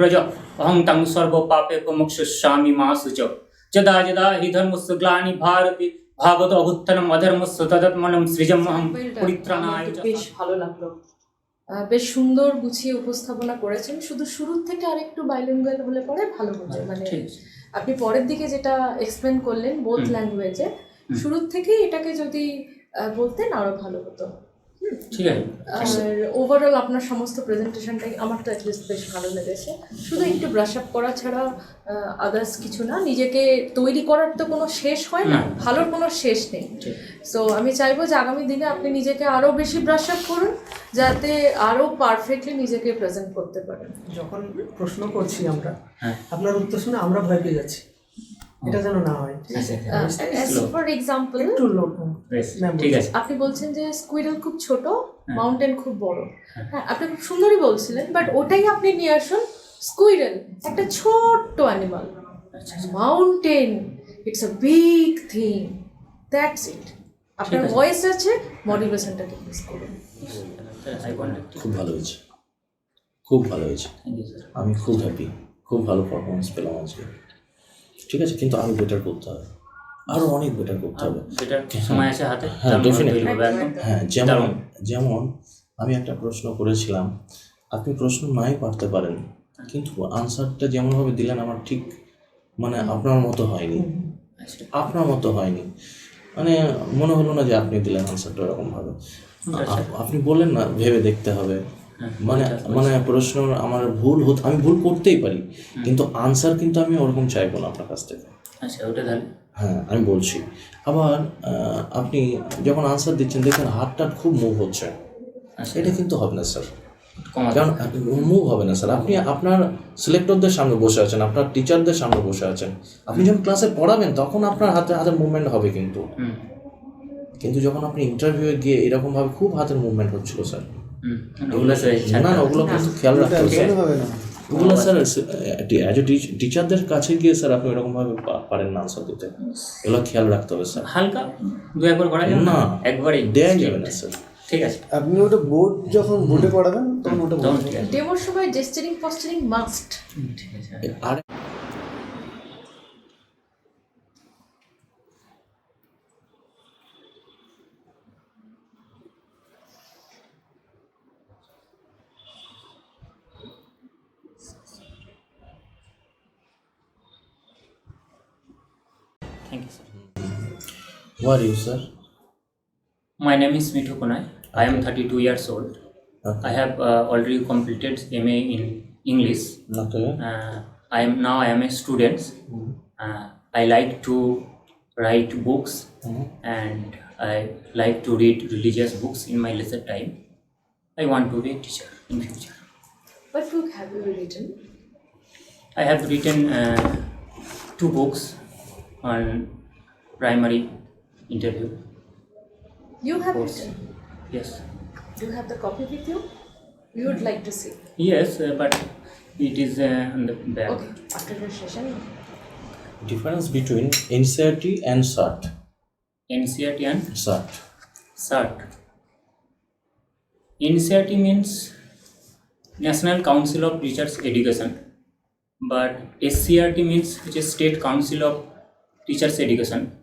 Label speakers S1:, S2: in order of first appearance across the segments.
S1: ব্রজ অহং তং সর্ব পাপে প্রমোক্ষামি মা সুচ যদা যদা হি ধর্মস্য গ্লানি ভারতি ভাগবত অভুত্থানম অধর্মস্য তদত্মনম সৃজমহম পরিত্রাণায়
S2: আমার তো বেশ ভালো লাগল বেশ সুন্দর গুছিয়ে উপস্থাপনা করেছেন। শুধু শুরুর থেকে আরেকটু বাইলিঙ্গুয়াল হলে পরে ভালো হতো। মানে
S1: ঠিক
S2: আপনি পরের দিকে যেটা এক্সপ্লেন করলেন বোথ ল্যাঙ্গুয়েজে
S1: হুম।
S2: শুরুর থেকেই এটাকে যদি বলতেন আরও ভালো হতো।
S1: ঠিক আছে।
S2: আর ওভারঅল আপনার সমস্ত প্রেজেন্টেশনটাই আমার তো অ্যাটলিস্ট বেশ ভালো লেগেছে। শুধু একটু ব্রাশ আপ করা ছাড়া আদার্স কিছু না নিজেকে তৈরি করার তো কোনো শেষ হয় না। ভালোর কোনো শেষ নেই। সো আমি চাইব যে আগামী দিনে আপনি নিজেকে আরও বেশি ব্রাশ আপ করুন যাতে আরও পারফেক্টলি নিজেকে প্রেজেন্ট করতে পারেন।
S3: যখন প্রশ্ন করছি আমরা
S1: হ্যাঁ।
S3: আপনার উত্তর শুনে আমরা ভয় পেয়ে যাচ্ছি। এটা যেন না হয়। ঠিক আছে
S1: Slow.
S2: ফর এক্সাম্পল
S3: একটু লোক
S1: বেশ,
S3: ম্যাম,
S1: ঠিক আছে।
S2: আপনি বলছেন যে স্কুইরেল খুব ছোট
S1: হ্যাঁ।
S2: মাউন্টেন খুব বড়। হ্যাঁ। আপনি খুব সুন্দরই বলছিলেন বাট ওটাই আপনি নিয়ে আসুন স্কুইরেল একটা ছোট্ট অ্যানিমাল
S1: আচ্ছা
S2: mountain it's a big thing that's it আপনার ভয়েস আছে মোটিভেশনটাকে মিস করুন
S4: খুব ভালো হয়েছে। খুব ভালো হয়েছে। আমি খুব হ্যাপি খুব ভালো পারফরমেন্স পেলাম আজকে। ঠিক আছে কিন্তু আরও বেটার করতে হবে। আরও অনেক বেটার করতে হবে।
S1: সময় আছে হাতে
S4: হ্যাঁ,
S1: একদম
S4: হ্যাঁ যেমন যেমন আমি একটা প্রশ্ন করেছিলাম আপনি প্রশ্ন নাই পারতে পারেন কিন্তু আনসারটা যেমনভাবে দিলেন আমার ঠিক মানে আপনার মতো হয়নি।
S1: আচ্ছা
S4: আপনার মতো হয়নি। মানে মনে হলো না যে আপনি দিলেন আনসারটা ওরকমভাবে। আপনি বললেন না ভেবে দেখতে হবে।
S1: হ্যাঁ,
S4: মানে মানে প্রশ্ন আমার ভুল হতো আমি ভুল করতেই পারি কিন্তু আনসার কিন্তু আমি ওরকম চাইব না আপনার কাছ থেকে।
S1: আচ্ছা ওটা তাহলে
S4: হ্যাঁ আমি বলছি আবার আপনি যখন আনসার দিচ্ছেন দেখেন হাতটা খুব মুভ হচ্ছে।
S1: আচ্ছা।
S4: এটা কিন্তু হবে না স্যার কারণ মুভ হবে না স্যার আপনি আপনার সিলেক্টরদের সামনে বসে আছেন আপনার টিচারদের সামনে বসে আছেন। আপনি যখন ক্লাসে পড়াবেন তখন আপনার হাতে হাতের মুভমেন্ট হবে কিন্তু। কিন্তু যখন আপনি ইন্টারভিউয়ে গিয়ে এরকমভাবে খুব হাতের মুভমেন্ট হচ্ছিল স্যার
S1: ওগুলো স্যার
S4: না না ওগুলো খেয়াল রাখতে হবে। ওগুলো স্যার অ্যাজ এ টিচারদের কাছে গিয়ে স্যার আপনি এরকমভাবে পারেন না আনসার দিতে। এগুলো খেয়াল রাখতে হবে স্যার।
S1: হালকা দু একবার করা যাবে
S4: না?
S1: একবারই।
S4: দেয়া যাবে না স্যার।
S1: ঠিক আছে।
S5: আপনি ওটা বোর্ড যখন বোর্ডে পড়াবেন তখন ওটা
S2: ডেমোর সময় জেস্টারিং পস্টারিং মাস্ট
S1: ঠিক আছে।
S4: আর Who are you, sir?
S1: My name is Mithu Kunai. I am 32 years old.
S4: Okay.
S1: I have uh, already completed MA in English.
S4: Okay.
S1: Uh, I am now I am a student. Uh, I like to write books
S4: Mhm.
S1: and I like to read religious books in my leisure time. I want to be a teacher in future.
S2: What book have you written?
S1: I have written uh, two books on primary interview
S2: You have
S1: course.
S2: written.
S1: Yes.
S2: Do you have the copy with you? We would like to see.
S1: Yes, uh, but it is uh, on the back.
S2: Okay, after the session.
S4: Difference between NCERT and SAT.
S1: NCRT and
S4: SAT.
S1: CERT. NCRT means National Council of Teachers Education, but SCRT means which is State Council of Teachers Education.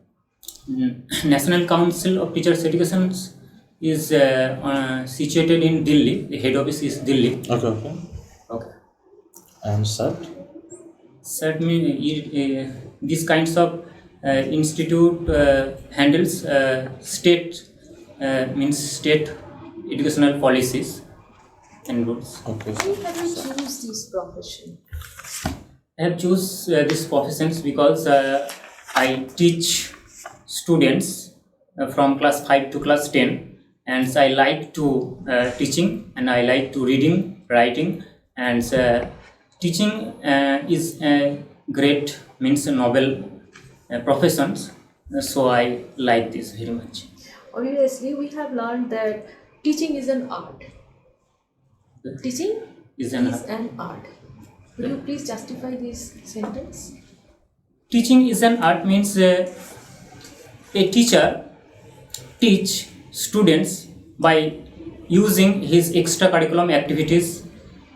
S1: National Council of Teachers Education is uh, uh, situated in Delhi. The head office is Delhi.
S4: Okay, okay.
S1: Okay.
S4: And SAT?
S1: CERT mean uh, these kinds of uh, institute uh, handles uh, state uh, means state educational policies and rules.
S4: Okay.
S2: Why have you choose this profession?
S1: I have choose uh, these professions because uh, I teach students uh, from class 5 to class 10 and I like to uh, teaching and I like to reading writing and uh, teaching uh, is a great means a novel uh, professions so I like this very much
S2: Obviously, we have learned that teaching is an art. Teaching
S1: is an
S2: is an art. Will you please justify this sentence?
S1: teaching is an art means uh, a teacher teach students by using his extracurriculum activities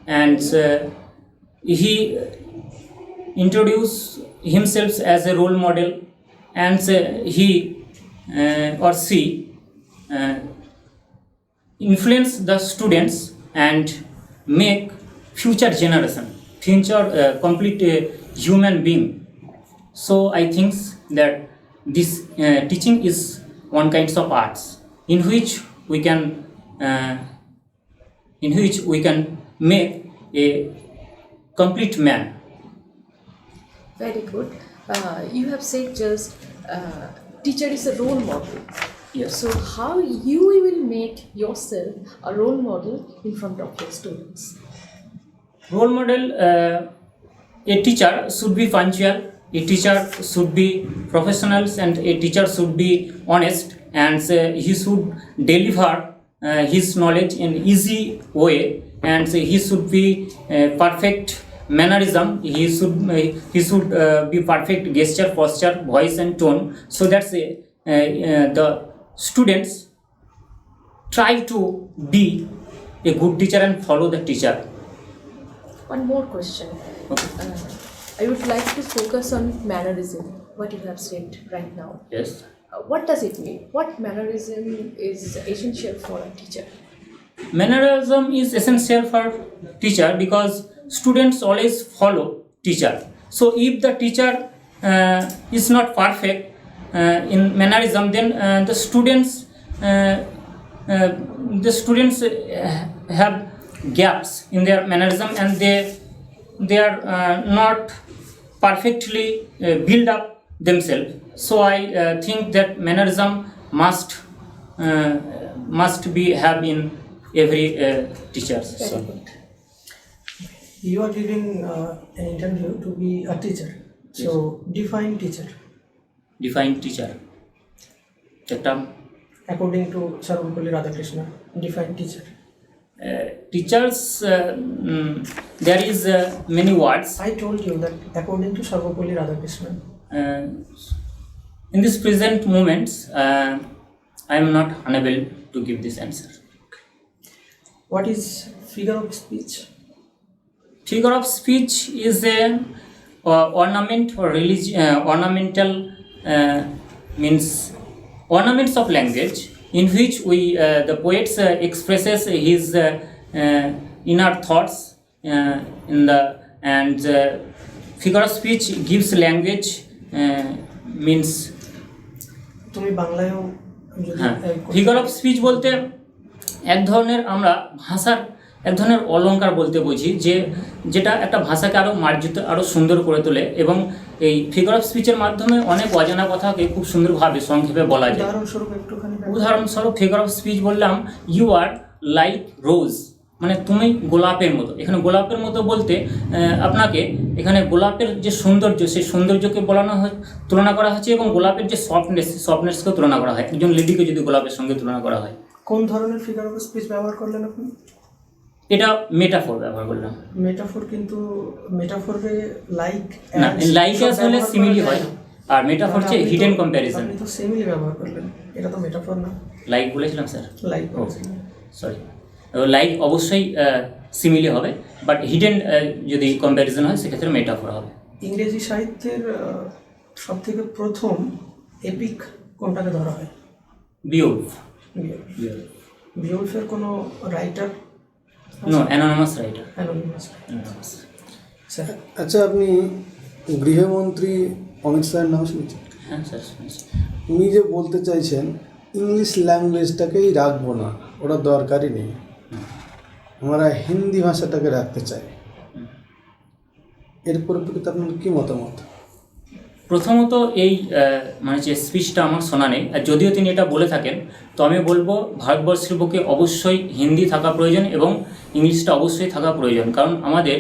S1: and uh, he introduce himself as a role model and uh, he uh, or she uh, influence the students and make future generation future uh, complete uh, human being. So i think that this uh, teaching is one kinds of arts in which we can uh, in which we can make a complete man
S2: Very good. Uh, you have said just uh, teacher is a role model.
S1: yes
S2: So how you will make yourself a role model in front of your students?
S1: role model uh, a teacher should be punctual a teacher should be professionals and a teacher should be honest and he should deliver uh, his knowledge in easy way and he should be uh, perfect mannerism. He should uh, he should uh, be perfect gesture posture voice and tone so that's uh, uh, the students try to be a good teacher and follow the teacher.
S2: One more question.
S1: okay
S2: I would like to focus on mannerism, what you have said right now.
S1: yes
S2: Uh, what does it mean? What mannerism is essential for a teacher?
S1: mannerism is essential for teacher because students always follow teacher so if the teacher uh, is not perfect uh, in mannerism then uh, the students uh, uh, the students uh, have gaps in their mannerism and they they are uh, not perfectly uh, build up themselves so i uh, think that mannerism must uh, must be have in every uh, teachers
S2: Very good.
S3: You are giving uh, an interview to be a teacher. So define teacher
S1: define teacher the term
S3: according to Sarvapalli Radhakrishna. Define teacher.
S1: Uh, teachers uh, mm, there is uh, many words
S3: I told you that according to Sarvapalli Radhakrishna.
S1: uh, in this present moments uh, i am not unable to give this answer
S3: What is figure of speech?
S1: figure of speech is a uh, ornament or religi- uh, ornamental uh, means ornaments of language in which we uh, the poets uh, expresses his uh, uh, inner thoughts uh, in the and uh, figure of speech gives language uh, means
S3: তুমি বাংলায়ও
S1: হ্যাঁ figure of speech বলতে এক ধরনের আমরা ভাষার এক ধরনের অলঙ্কার বলতে বুঝি যে যেটা একটা ভাষাকে আরও মার্জিত আরও সুন্দর করে তোলে এবং এই ফিগার অফ স্পিচের মাধ্যমে অনেক অজানা কথাকে খুব সুন্দরভাবে সংক্ষেপে বলা যায়।
S3: উদাহরণস্বরূপ একটুখানি
S1: ফিগার অফ স্পিচ বললাম ইউ আর লাইক রোজ মানে তুমি গোলাপের মতো। এখানে গোলাপের মতো বলতে আপনাকে এখানে গোলাপের যে সৌন্দর্য সেই সৌন্দর্যকে বলানো হয় তুলনা করা হচ্ছে এবং গোলাপের যে সফটনেস সফটনেসকেও তুলনা করা হয়। একজন লেডিকে যদি গোলাপের সঙ্গে তুলনা করা হয়।
S3: কোন ধরনের ফিগার অফ স্পিচ ব্যবহার করলেন আপনি?
S1: এটা মেটাফোর ব্যবহার করলাম।
S3: মেটাফোর কিন্তু মেটাফোরে লাইক
S1: না লাইক আসলে সিমিলি হয় আর মেটাফোর হচ্ছে হিডেন কম্প্যারিজন
S3: আপনি তো সিমিলি ব্যবহার করলেন এটা তো মেটাফোর না।
S1: লাইক বলেছিলাম স্যার
S3: লাইক
S1: সরি লাইক অবশ্যই সিমিলি হবে বাট হিডেন যদি কম্প্যারিজন হয় সেক্ষেত্রে মেটাফোর হবে।
S3: ইংরেজি সাহিত্যের সবথেকে প্রথম এপিক কোনটাকে ধরা হয়?
S1: বিয়োগ
S3: বিউলফের কোনো writer
S1: no anonymous writer
S3: anonymous
S5: আচ্ছা আপনি গৃহমন্ত্রী অমিত শাহের নাম শুনেছেন?
S1: হ্যাঁ স্যার শুনেছি।
S5: উনি যে বলতে চাইছেন ইংলিশ ল্যাঙ্গুয়েজটাকেই রাখব না ওটা দরকারই নেই। আমরা হিন্দি ভাষাটাকে রাখতে চাই। এর পরিপ্রেক্ষিতে আপনার কী মতামত?
S1: প্রথমত এই মানে যে স্পিচটা আমার শোনা নেই আর যদিও তিনি এটা বলে থাকেন তো আমি বলব ভারতবর্ষের বুকে অবশ্যই হিন্দি থাকা প্রয়োজন এবং ইংলিশটা অবশ্যই থাকা প্রয়োজন। কারণ আমাদের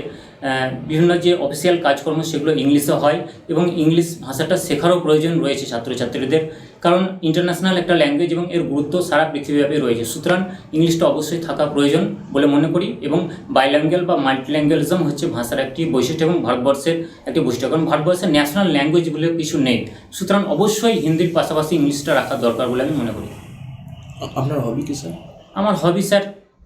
S1: বিভিন্ন যে অফিসিয়াল কাজকর্ম সেগুলো ইংলিশে হয় এবং ইংলিশ ভাষাটা শেখারও প্রয়োজন রয়েছে ছাত্রছাত্রীদের। কারণ ইন্টারন্যাশনাল একটা ল্যাঙ্গুয়েজ এবং এর গুরুত্ব সারা পৃথিবীব্যাপী রয়েছে। সুতরাং ইংলিশটা অবশ্যই থাকা প্রয়োজন বলে মনে করি এবং বাইল্যাঙ্গুয়াল বা মাল্টিল্যাঙ্গুয়ালিজম হচ্ছে ভাষার একটি বৈশিষ্ট্য এবং ভারতবর্ষের একটি বৈশিষ্ট্য। কারণ ভারতবর্ষের ন্যাশনাল ল্যাঙ্গুয়েজ বলে কিছু নেই। সুতরাং অবশ্যই হিন্দির পাশাপাশি ইংলিশটা রাখা দরকার বলে আমি মনে করি।
S4: আপনার হবি কি স্যার
S1: আমার হবি স্যার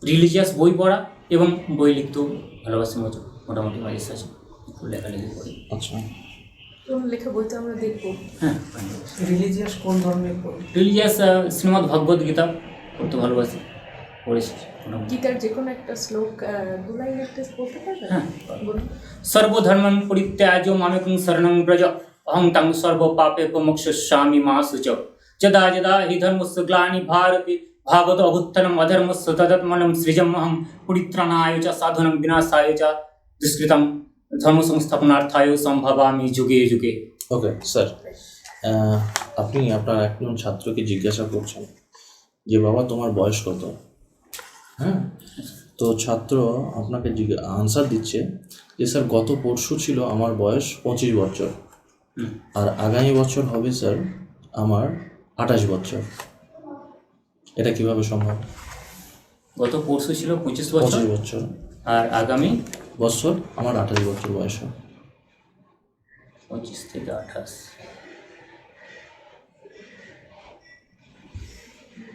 S1: রিলিজিয়াস বই পড়া। এবং বই লিখতেও ভালোবাসি মতো মোটামুটি নলেজ আছে একটু লেখালেখি করি।
S4: আচ্ছা।
S2: লেখা বই আমরা দেখব।
S1: হ্যাঁ।
S3: রিলিজিয়াস কোন ধর্মের
S1: রিলিজিয়াস শ্রীমদ্ ভগবদ গীতা পড়তে ভালোবাসি পড়েছি
S2: গীতার যে কোনো একটা শ্লোক দু লাইন একটা বলতে পারবে
S1: হ্যাঁ। সর্বধর্মং পরিত্যাজ্য মামেকং শরণং ব্রজ অহং তং সর্ব পাপে মোক্ষস্বামী মা সুচ। যদা যদা হি ধর্মস্য গ্লানি ভারতি ভাগত অভুত্থনম অধর্মস্য তদত্মনম সৃজমহম পরিত্রাণায় চ সাধনম বিনাশায় চ দুষ্কৃতম ধর্ম সংস্থাপনার্থায় সম্ভবামি যুগে যুগে
S4: ওকে স্যার আপনি আপনার একজন ছাত্রকে জিজ্ঞাসা করছেন যে বাবা তোমার বয়স কত? হ্যাঁ? তো ছাত্র আপনাকে আনসার দিচ্ছে যে স্যার গত পরশু ছিল আমার বয়স পঁচিশ বছর। আর আগামী বছর হবে স্যার আমার আঠাশ বছর। এটা কীভাবে সম্ভব?
S1: গত পরশু ছিল পঁচিশ বছর।
S4: পঁচিশ বছর।
S1: আর আগামী
S4: বছর আমার আঠাশ বছর বয়স। হবে।
S1: পঁচিশ থেকে আঠাশ।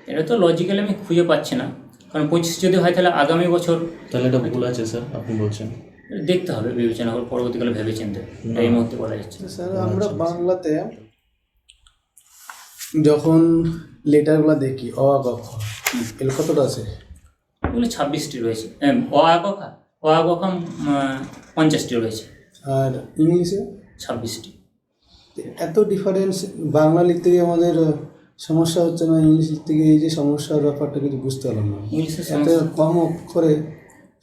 S1: এটা তো লজিক্যালি আমি খুঁজে পাচ্ছি না। কারণ পঁচিশ যদি হয় তাহলে আগামী বছর।
S4: তাহলে এটা ভুল আছে স্যার আপনি বলছেন।
S1: দেখতে হবে বিবেচনা করে পরবর্তীকালে ভেবে চিনতে। এই মুহূর্তে বলা যাচ্ছে।
S5: স্যার আমরা বাংলাতে যখন লেটারগুলো দেখি অ আ ক খ। এগুলো কতটা আছে?
S1: এগুলো ছাব্বিশটি রয়েছে। অ আ ক খা। অ আ ক খ পঞ্চাশটি রয়েছে।
S5: আর ইংলিশে?
S1: ছাব্বিশটি।
S5: এত ডিফারেন্স বাংলা লিখতে গিয়ে আমাদের সমস্যা হচ্ছে না ইংলিশ লিখতে গিয়ে এই যে সমস্যার ব্যাপারটা কিছু বুঝতে পারলাম না।
S1: ইংলিশে
S5: এত কম অক্ষরে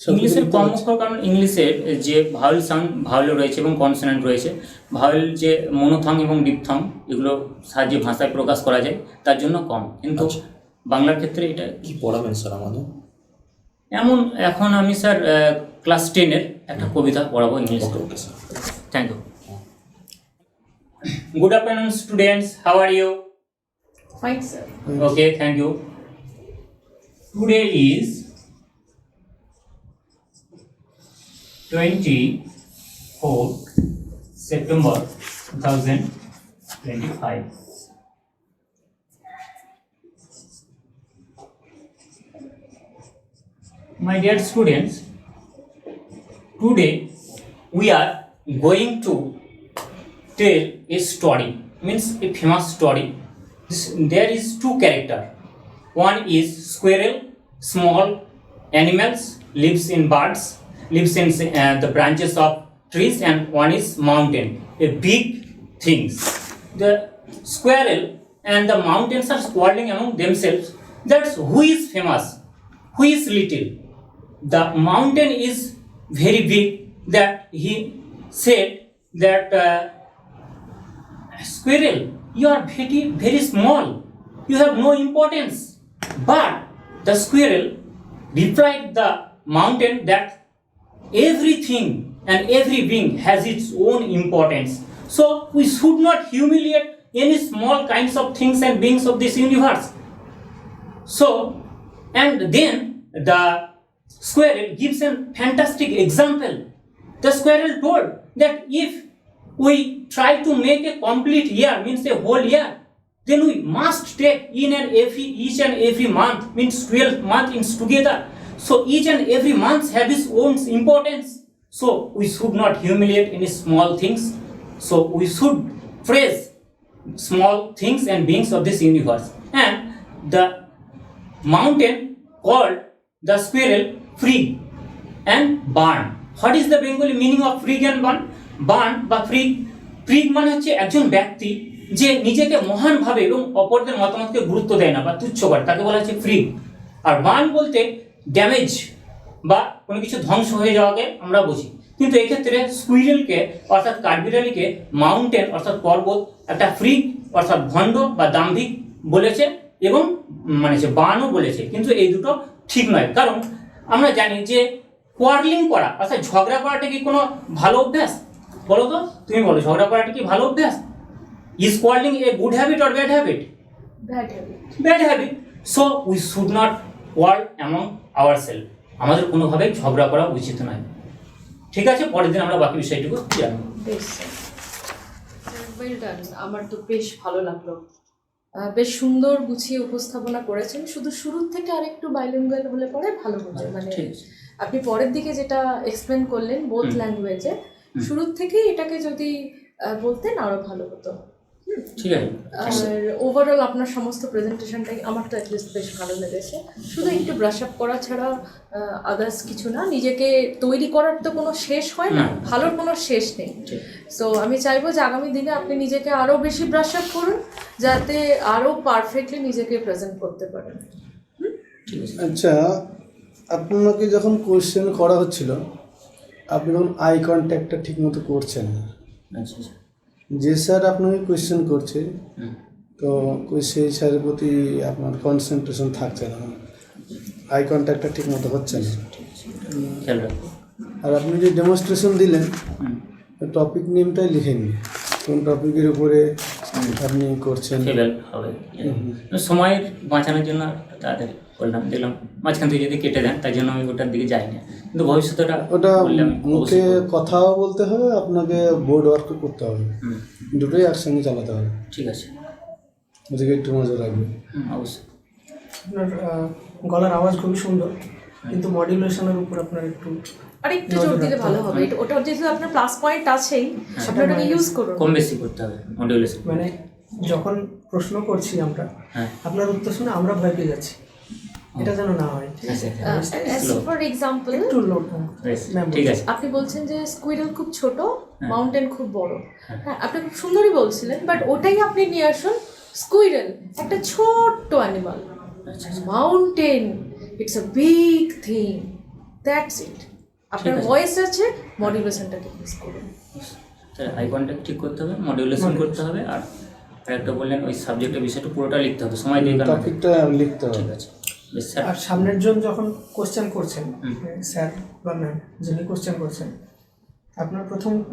S1: ইংলিশের কম কারণ ইংলিশের যে ভাউল সাং ভাউল রয়েছে এবং কনসোনেন্ট রয়েছে ভাউল যে মনোথং এবং ডিপথং এগুলো সাহায্যে ভাষায় প্রকাশ করা যায় তার জন্য কম। কিন্তু
S4: আচ্ছা।
S1: বাংলার ক্ষেত্রে এটা
S4: কি পড়াবেন স্যার আমাদের?
S1: এমন এখন আমি স্যার ক্লাস টেনের একটা কবিতা পড়াবো English thank you good afternoon students how are you
S2: fine sir
S1: okay thank you today is 24 September 2025. My dear students, today we are going to tell a story, means a famous story. This, there is two character. One is squirrel, small animals lives in birds lives in uh, the branches of trees, and one is mountain, a big things. The squirrel and the mountains are quarreling among themselves. That's who is famous, who is little. The mountain is very big that he said that uh, Squirrel, you are very, very small. You have no importance. But the squirrel replied the mountain that everything and every being has its own importance. So we should not humiliate any small kinds of things and beings of this universe. So, and then the squirrel gives a fantastic example. The squirrel told that if we try to make a complete year, means a whole year, then we must take in and every each and every month, means 12 months together. So each and every month have its own importance. So we should not humiliate any small things. So we should praise small things and beings of this universe. And the mountain called the squirrel free and barn. What is the Bengali meaning of frig and barn? barn বা ফ্রিগ ফ্রিগ মানে হচ্ছে একজন ব্যক্তি যে নিজেকে মহান ভাবে এবং অপরদের মতামতকে গুরুত্ব দেয় না বা তুচ্ছ করে তাকে বলা হচ্ছে ফ্রিগ আর বার্ন বলতে ড্যামেজ বা কোনো কিছু ধ্বংস হয়ে যাওয়াকে আমরা বুঝি। কিন্তু এক্ষেত্রে স্কুইরেলকে অর্থাৎ কাঠবিড়ালিকে মাউন্টেন অর্থাৎ পর্বত একটা ফ্রিগ অর্থাৎ ভণ্ড বা দাম্ভিক বলেছে এবং মানে সে বানও বলেছে। কিন্তু এই দুটো ঠিক নয়। কারণ আমরা জানি যে কোয়ারলিং করা অর্থাৎ ঝগড়া করাটা কি কোনো ভালো অভ্যাস? বলো তো তুমি বলো ঝগড়া করাটা কি ভালো অভ্যাস? Is quarrelling a good habit or bad habit
S2: bad habit
S1: bad habit so we should not word among our self আমাদের কোনোভাবেই ঝগড়া করা উচিত নয়। ঠিক আছে? পরের দিন আমরা বাকি বিষয়টুকু জানব।
S2: বেশ ওয়েল ডান আমার তো বেশ ভালো লাগল। বেশ সুন্দর গুছিয়ে উপস্থাপনা করেছেন। শুধু শুরুর থেকে আরেকটু বাইলিঙ্গুয়াল হলে পরে ভালো হতো। মানে
S1: ঠিক
S2: আপনি পরের দিকে যেটা এক্সপ্লেন করলেন বোথ ল্যাঙ্গুয়েজে শুরুর থেকেই এটাকে যদি বলতেন আরও ভালো হতো।
S1: ঠিক আছে।
S2: আর ওভারঅল আপনার সমস্ত প্রেজেন্টেশনটাই আমার তো অ্যাটলিস্ট বেশ ভালো লেগেছে। শুধু একটু ব্রাশ আপ করা ছাড়া আদার্স কিছু না নিজেকে তৈরি করার তো কোনো শেষ হয় না। ভালোর কোনো শেষ নেই। সো আমি চাইব যে আগামী দিনে আপনি নিজেকে আরও বেশি ব্রাশ আপ করুন যাতে আরও পারফেক্টলি নিজেকে প্রেজেন্ট করতে পারেন।
S5: আচ্ছা আপনাকে যখন কোয়েশ্চেন করা হচ্ছিল আপনি যখন আই কন্ট্যাক্টটা ঠিকমতো করছেন না।
S1: আচ্ছা আচ্ছা।
S5: যে স্যার আপনাকে কোয়েশ্চেন করছে তো সেই স্যারের প্রতি আপনার কনসেন্ট্রেশন থাকছে না। আই কন্ট্যাক্টটা ঠিক মতো হচ্ছে না। আর আপনি যে ডেমনস্ট্রেশন দিলেন টপিক নেমটাই লিখে নিন কোন টপিকের উপরে আপনি করছেন?
S1: সময়ের বাঁচানোর জন্য তাদের করলাম দেখলাম মাঝখান থেকে যদি কেটে দেন তাই জন্য আমি ওটার দিকে যাই না কিন্তু ভবিষ্যৎটা
S5: ওটা
S1: আমি
S5: মুখে কথাও বলতে হবে আপনাকে বোর্ড ওয়ার্কও করতে হবে। দুটোই একসঙ্গে চালাতে হবে।
S1: ঠিক আছে।
S5: ওদিকে একটু নজর রাখবেন।
S1: হুম অবশ্যই।
S3: আপনার গলার আওয়াজ খুবই সুন্দর কিন্তু মডিউলেশনের উপর আপনার একটু
S2: জোর দিলে ভালো হবে। ওটা যেহেতু আপনার প্লাস পয়েন্ট আছেই আপনি ওটাকে ইউজ করুন।
S1: কম বেশি করতে হবে মডিউলেশন
S3: মানে যখন প্রশ্ন করছি আমরা
S1: হ্যাঁ।
S3: আপনার উত্তর শুনে আমরা ভয় পেয়ে যাচ্ছি। এটা যেন না হয় ঠিক আছে?
S2: ফর এক্সাম্পল
S3: একটু লোড
S1: ঠিক আছে.
S2: আপনি বলছেন যে স্কুইরেল খুব ছোট মাউন্টেন খুব বড়। হ্যাঁ। আপনি খুব সুন্দরই বলছিলেন বাট ওটাই আপনি নিয়ে আসুন স্কুইরেল একটা ছোট্ট অ্যানিমাল
S1: আচ্ছা
S2: mountain it's a big thing that's it আপনার ভয়েস আছে। মডিউলেশনটাকে ইউজ করুন
S1: আই কন্ট্যাক্ট ঠিক করতে হবে মডিউলেশন করতে হবে আর একটা বললেন ওই সাবজেক্টের বিষয়টা পুরোটা লিখতে হবে। সময় দিয়ে
S5: টপিকটা লিখতে হবে।
S1: ঠিক আছে।
S3: আর সামনের জন যখন কোশ্চেন করছেন স্যার বা ম্যাম যিনি কোশ্চেন করছেন আপনার প্রথম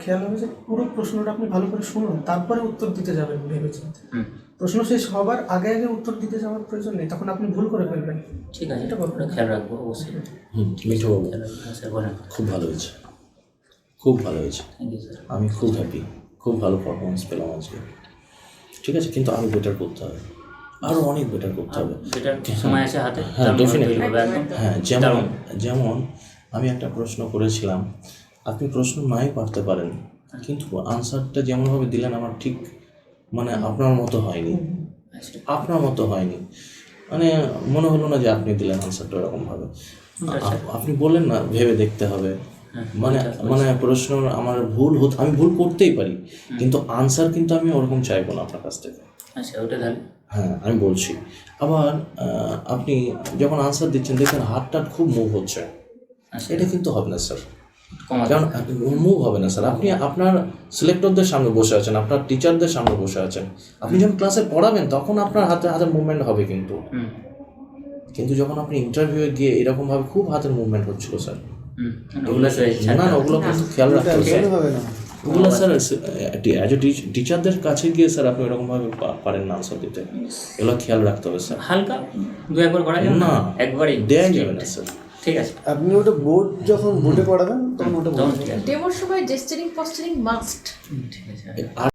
S3: খেয়াল হবে যে পুরো প্রশ্নটা আপনি ভালো করে শুনুন তারপরে উত্তর দিতে যাবেন ভেবেছেন প্রশ্ন শেষ হবার আগে আগে উত্তর দিতে যাওয়ার প্রয়োজন নেই তখন আপনি ভুল করে ফেলবেন।
S1: ঠিক আছে এটা ওটা খেয়াল রাখব অবশ্যই।
S4: হুম। মিঠুবাবু
S1: হ্যাঁ, স্যার বলেন।
S4: খুব ভালো হয়েছে। খুব ভালো হয়েছে।
S1: থ্যাংক ইউ স্যার
S4: আমি খুব হ্যাপি খুব ভালো পারফরমেন্স পেলাম আজকে। ঠিক আছে কিন্তু আরও বেটার করতে হবে। আরও অনেক বেটার করতে হবে।
S1: সেটার সময় আছে হাতে
S4: হ্যাঁ, হ্যাঁ যেমন যেমন আমি একটা প্রশ্ন করেছিলাম আপনি প্রশ্ন নাই পারতে পারেন কিন্তু আনসারটা যেমনভাবে দিলেন আমার ঠিক মানে আপনার মতো হয়নি।
S1: আচ্ছা
S4: আপনার মতো হয়নি। মানে মনে হলো না যে আপনি দিলেন আনসারটা এরকমভাবে আপ- আপনি বললেন না ভেবে দেখতে হবে।
S1: হ্যাঁ,
S4: মানে মানে প্রশ্ন আমার ভুল হতে আমি ভুল করতেই পারি কিন্তু আনসার কিন্তু আমি ওরকম চাইব না আপনার কাছ থেকে।
S1: আচ্ছা ওটা তাহলে
S4: হ্যাঁ আমি বলছি। আবার আপনি যখন আনসার দিচ্ছেন দেখবেন হাতটা খুব মুভ হচ্ছে।
S1: আচ্ছা।
S4: এটা কিন্তু হবে না স্যার কারণ মুভ হবে না স্যার আপনি আপনার সিলেক্টরদের সামনে বসে আছেন আপনার টিচারদের সামনে বসে আছেন। আপনি যখন ক্লাসে পড়াবেন তখন আপনার হাতে হাতের মুভমেন্ট হবে কিন্তু। কিন্তু যখন আপনি ইন্টারভিউয়ে গিয়ে এরকমভাবে খুব হাতের মুভমেন্ট হচ্ছিল স্যার
S1: ওগুলো
S4: না না ওগুলো কিন্তু খেয়াল রাখতে হবে
S5: হবে না।
S4: ওগুলো স্যার অ্যাজ এ টিচারদের কাছে গিয়ে স্যার আপনি এরকমভাবে পারেন না আনসার দিতে। এগুলো খেয়াল রাখতে হবে স্যার।
S1: হালকা দু একবার করা যাবে
S4: না।
S1: একবারে একবারই।
S4: দেয়া যাবে না স্যার।
S1: ঠিক আছে।
S5: আপনি ওটা বোর্ড যখন বোর্ডে পড়াবেন তখন ওটা
S2: ডেমোর সময় জেস্টারিং পস্টারিং মাস্ট
S1: ঠিক আছে।
S4: আর